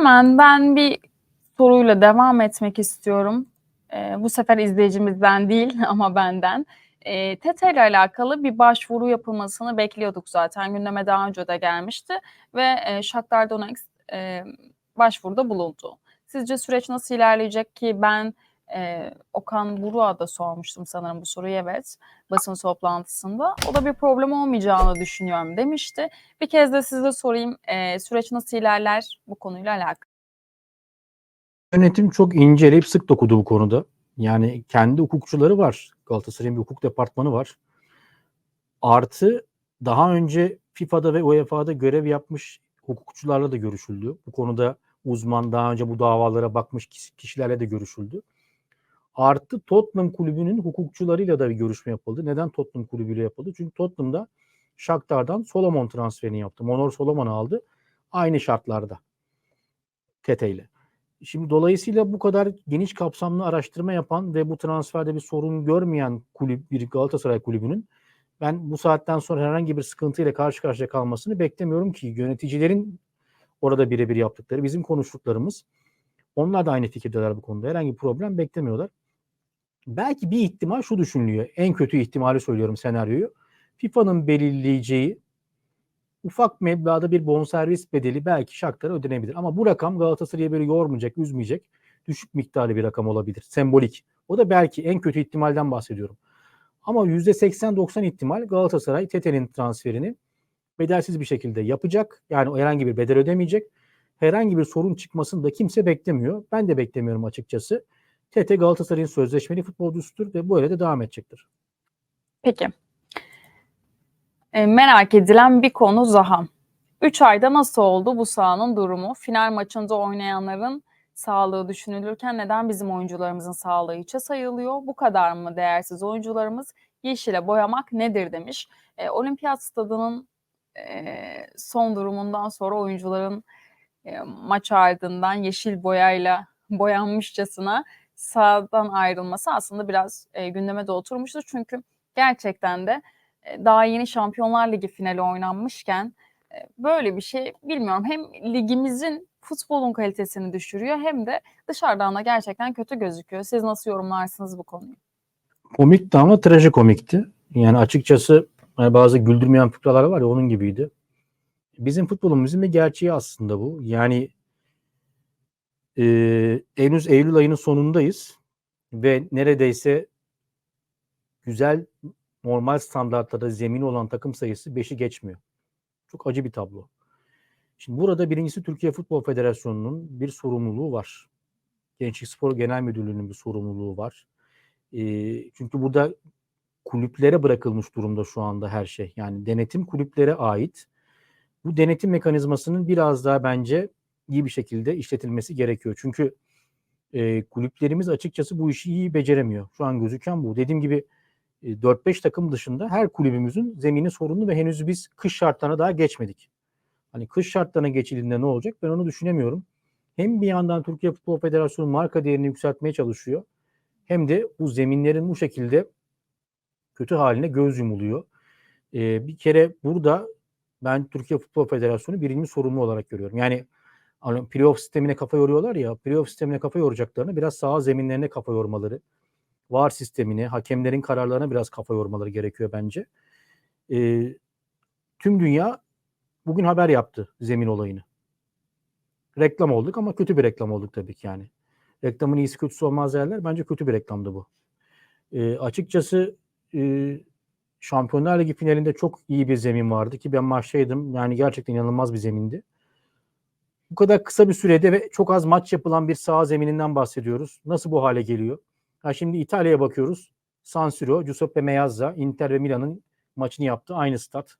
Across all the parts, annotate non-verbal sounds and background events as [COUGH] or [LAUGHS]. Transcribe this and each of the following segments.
Hemen ben bir soruyla devam etmek istiyorum. Eee, bu sefer izleyicimizden değil [LAUGHS] ama benden. Eee, Tete ile alakalı bir başvuru yapılmasını bekliyorduk zaten. Gündeme daha önce de gelmişti ve, eee, Shakhtar Donetsk, eee, başvuruda bulundu. Sizce süreç nasıl ilerleyecek ki ben, eee, Okan Buruk'a da sormuştum sanırım bu soruyu, evet, basın toplantısında. O da bir problem olmayacağını düşünüyorum demişti. Bir kez de size sorayım, eee, süreç nasıl ilerler bu konuyla alakalı? Yönetim çok inceleyip sık dokudu bu konuda. Yani kendi hukukçuları var. Galatasaray'ın bir hukuk departmanı var. Artı daha önce FIFA'da ve UEFA'da görev yapmış hukukçularla da görüşüldü. Bu konuda uzman daha önce bu davalara bakmış kişilerle de görüşüldü. Artı Tottenham kulübünün hukukçularıyla da bir görüşme yapıldı. Neden Tottenham kulübüyle yapıldı? Çünkü Tottenham'da Shakhtar'dan Solomon transferini yaptı. Monor Solomon aldı. Aynı şartlarda. Tete ile. Şimdi dolayısıyla bu kadar geniş kapsamlı araştırma yapan ve bu transferde bir sorun görmeyen kulüp bir Galatasaray kulübünün ben bu saatten sonra herhangi bir sıkıntıyla karşı karşıya kalmasını beklemiyorum ki yöneticilerin orada birebir yaptıkları, bizim konuştuklarımız onlar da aynı fikirdeler bu konuda. Herhangi bir problem beklemiyorlar. Belki bir ihtimal şu düşünülüyor. En kötü ihtimali söylüyorum senaryoyu. FIFA'nın belirleyeceği ufak meblağda bir bonservis bedeli belki Shakhtar'a ödenebilir. Ama bu rakam Galatasaray'ı böyle yormayacak, üzmeyecek düşük miktarlı bir rakam olabilir. Sembolik. O da belki en kötü ihtimalden bahsediyorum. Ama %80-90 ihtimal Galatasaray Tete'nin transferini bedelsiz bir şekilde yapacak. Yani herhangi bir bedel ödemeyecek. Herhangi bir sorun çıkmasını da kimse beklemiyor. Ben de beklemiyorum açıkçası. Tete Galatasaray'ın sözleşmeli futbolcusudur ve böyle de devam edecektir. Peki. E, merak edilen bir konu Zaha. 3 ayda nasıl oldu bu sahanın durumu? Final maçında oynayanların sağlığı düşünülürken neden bizim oyuncularımızın sağlığı içe sayılıyor? Bu kadar mı değersiz oyuncularımız? Yeşile boyamak nedir demiş. E, Olimpiyat stadının e, son durumundan sonra oyuncuların e, maç ardından yeşil boyayla boyanmışçasına sahadan ayrılması aslında biraz e, gündeme de oturmuştu. Çünkü gerçekten de daha yeni Şampiyonlar Ligi finali oynanmışken böyle bir şey bilmiyorum hem ligimizin futbolun kalitesini düşürüyor hem de dışarıdan da gerçekten kötü gözüküyor. Siz nasıl yorumlarsınız bu konuyu? Komikti ama trajikomikti. Yani açıkçası hani bazı güldürmeyen fıkralar var ya onun gibiydi. Bizim futbolumuzun bir gerçeği aslında bu. Yani e, henüz Eylül ayının sonundayız ve neredeyse güzel normal standartlarda zemin olan takım sayısı 5'i geçmiyor. Çok acı bir tablo. Şimdi burada birincisi Türkiye Futbol Federasyonu'nun bir sorumluluğu var. Gençlik Spor Genel Müdürlüğü'nün bir sorumluluğu var. E, çünkü burada kulüplere bırakılmış durumda şu anda her şey. Yani denetim kulüplere ait. Bu denetim mekanizmasının biraz daha bence iyi bir şekilde işletilmesi gerekiyor. Çünkü e, kulüplerimiz açıkçası bu işi iyi beceremiyor. Şu an gözüken bu. Dediğim gibi 4-5 takım dışında her kulübümüzün zemini sorunlu ve henüz biz kış şartlarına daha geçmedik. Hani kış şartlarına geçildiğinde ne olacak ben onu düşünemiyorum. Hem bir yandan Türkiye Futbol Federasyonu marka değerini yükseltmeye çalışıyor. Hem de bu zeminlerin bu şekilde kötü haline göz yumuluyor. Ee, bir kere burada ben Türkiye Futbol Federasyonu birinci sorumlu olarak görüyorum. Yani hani playoff sistemine kafa yoruyorlar ya, playoff sistemine kafa yoracaklarını biraz saha zeminlerine kafa yormaları, VAR sistemini, hakemlerin kararlarına biraz kafa yormaları gerekiyor bence. E, tüm dünya bugün haber yaptı zemin olayını. Reklam olduk ama kötü bir reklam olduk tabii ki yani. Reklamın iyisi kötüsü olmaz yerler. Bence kötü bir reklamdı bu. E, açıkçası e, Şampiyonlar Ligi finalinde çok iyi bir zemin vardı ki ben maçtaydım. Yani gerçekten inanılmaz bir zemindi. Bu kadar kısa bir sürede ve çok az maç yapılan bir saha zemininden bahsediyoruz. Nasıl bu hale geliyor? Ha şimdi İtalya'ya bakıyoruz. San Siro, Giuseppe Meazza, Inter ve Milan'ın maçını yaptı. Aynı stat.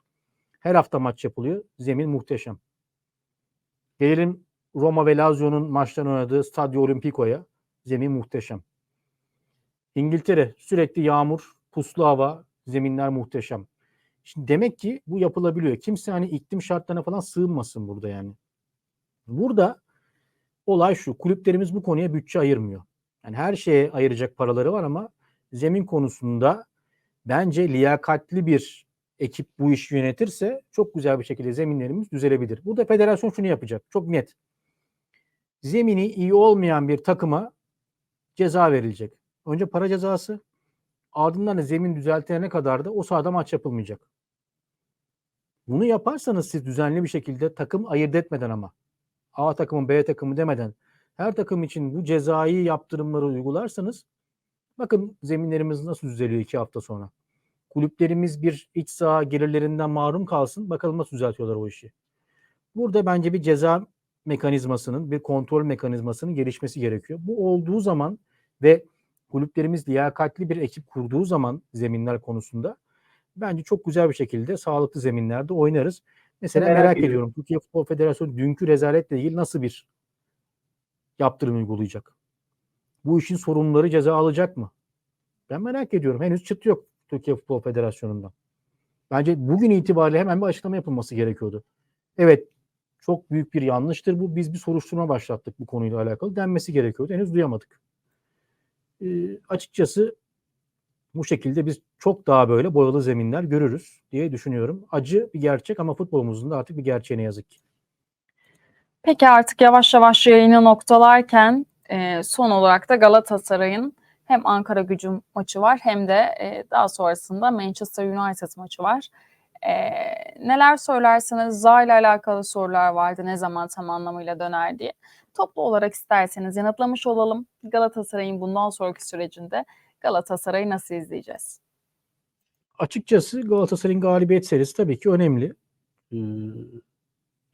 Her hafta maç yapılıyor. Zemin muhteşem. Gelelim Roma ve Lazio'nun maçlarını oynadığı Stadio Olimpico'ya. Zemin muhteşem. İngiltere sürekli yağmur, puslu hava, zeminler muhteşem. Şimdi demek ki bu yapılabiliyor. Kimse hani iklim şartlarına falan sığınmasın burada yani. Burada olay şu. Kulüplerimiz bu konuya bütçe ayırmıyor. Yani her şeye ayıracak paraları var ama zemin konusunda bence liyakatli bir ekip bu işi yönetirse çok güzel bir şekilde zeminlerimiz düzelebilir. Burada federasyon şunu yapacak. Çok net. zemini iyi olmayan bir takıma ceza verilecek. Önce para cezası ardından da zemin düzeltene kadar da o sahada maç yapılmayacak. Bunu yaparsanız siz düzenli bir şekilde takım ayırt etmeden ama A takımı B takımı demeden her takım için bu cezai yaptırımları uygularsanız bakın zeminlerimiz nasıl düzeliyor iki hafta sonra. Kulüplerimiz bir iç saha gelirlerinden mahrum kalsın. Bakalım nasıl düzeltiyorlar o işi. Burada bence bir ceza mekanizmasının, bir kontrol mekanizmasının gelişmesi gerekiyor. Bu olduğu zaman ve kulüplerimiz liyakatli bir ekip kurduğu zaman zeminler konusunda bence çok güzel bir şekilde sağlıklı zeminlerde oynarız. Mesela Merak merak, ediyorum. ediyorum. Türkiye Futbol Federasyonu dünkü rezaletle ilgili nasıl bir yaptırım uygulayacak? Bu işin sorumluları ceza alacak mı? Ben merak ediyorum. Henüz çıt yok Türkiye Futbol Federasyonu'ndan. Bence bugün itibariyle hemen bir açıklama yapılması gerekiyordu. Evet çok büyük bir yanlıştır bu. Biz bir soruşturma başlattık bu konuyla alakalı denmesi gerekiyordu. Henüz duyamadık. Ee, açıkçası bu şekilde biz çok daha böyle boyalı zeminler görürüz diye düşünüyorum. Acı bir gerçek ama futbolumuzun da artık bir gerçeği ne yazık ki. Peki artık yavaş yavaş yayını noktalarken e, son olarak da Galatasaray'ın hem Ankara gücü maçı var hem de e, daha sonrasında Manchester United maçı var. E, neler söylersiniz? Zaha ile alakalı sorular vardı. Ne zaman tam anlamıyla döner diye. Toplu olarak isterseniz yanıtlamış olalım. Galatasaray'ın bundan sonraki sürecinde Galatasaray'ı nasıl izleyeceğiz? Açıkçası Galatasaray'ın galibiyet serisi tabii ki önemli. Ee,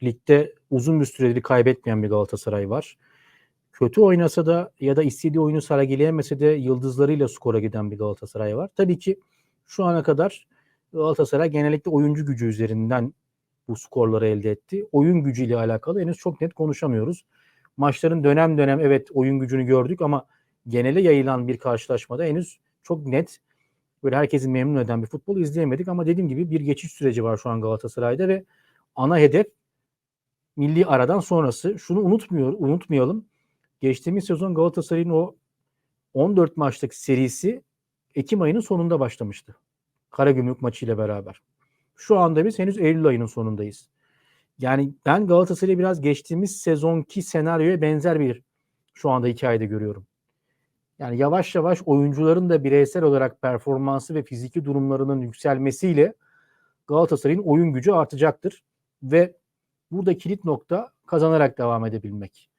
ligde uzun bir süredir kaybetmeyen bir Galatasaray var. Kötü oynasa da ya da istediği oyunu sergileyemese de yıldızlarıyla skora giden bir Galatasaray var. Tabii ki şu ana kadar Galatasaray genellikle oyuncu gücü üzerinden bu skorları elde etti. Oyun gücüyle alakalı henüz çok net konuşamıyoruz. Maçların dönem dönem evet oyun gücünü gördük ama genele yayılan bir karşılaşmada henüz çok net böyle herkesin memnun eden bir futbol izleyemedik ama dediğim gibi bir geçiş süreci var şu an Galatasaray'da ve ana hedef milli aradan sonrası. Şunu unutmuyor, unutmayalım. Geçtiğimiz sezon Galatasaray'ın o 14 maçlık serisi Ekim ayının sonunda başlamıştı. Karagümrük maçıyla beraber. Şu anda biz henüz Eylül ayının sonundayız. Yani ben Galatasaray'ı biraz geçtiğimiz sezonki senaryoya benzer bir şu anda hikayede görüyorum. Yani yavaş yavaş oyuncuların da bireysel olarak performansı ve fiziki durumlarının yükselmesiyle Galatasaray'ın oyun gücü artacaktır. Ve burada kilit nokta kazanarak devam edebilmek.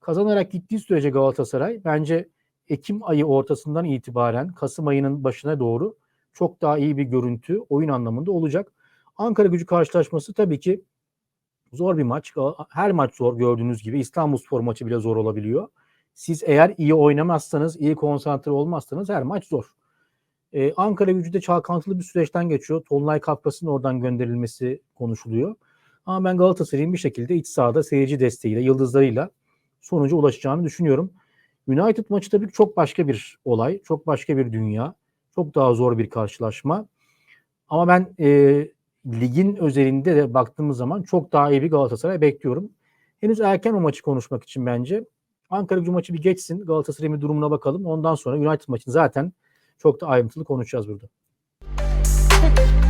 Kazanarak gittiği sürece Galatasaray bence Ekim ayı ortasından itibaren Kasım ayının başına doğru çok daha iyi bir görüntü oyun anlamında olacak. Ankara gücü karşılaşması tabii ki zor bir maç. Her maç zor gördüğünüz gibi. İstanbulspor maçı bile zor olabiliyor. Siz eğer iyi oynamazsanız, iyi konsantre olmazsanız her maç zor. Ee, Ankara gücü de çalkantılı bir süreçten geçiyor. Tolunay Kafkas'ın oradan gönderilmesi konuşuluyor. Ama ben Galatasaray'ın bir şekilde iç sahada seyirci desteğiyle, yıldızlarıyla sonuca ulaşacağını düşünüyorum. United maçı tabii çok başka bir olay, çok başka bir dünya, çok daha zor bir karşılaşma. Ama ben e, ligin özelinde de baktığımız zaman çok daha iyi bir Galatasaray bekliyorum. Henüz erken o maçı konuşmak için bence. Ankara gücü maçı bir geçsin. Galatasaray'ın durumuna bakalım. Ondan sonra United maçını zaten çok da ayrıntılı konuşacağız burada. [LAUGHS]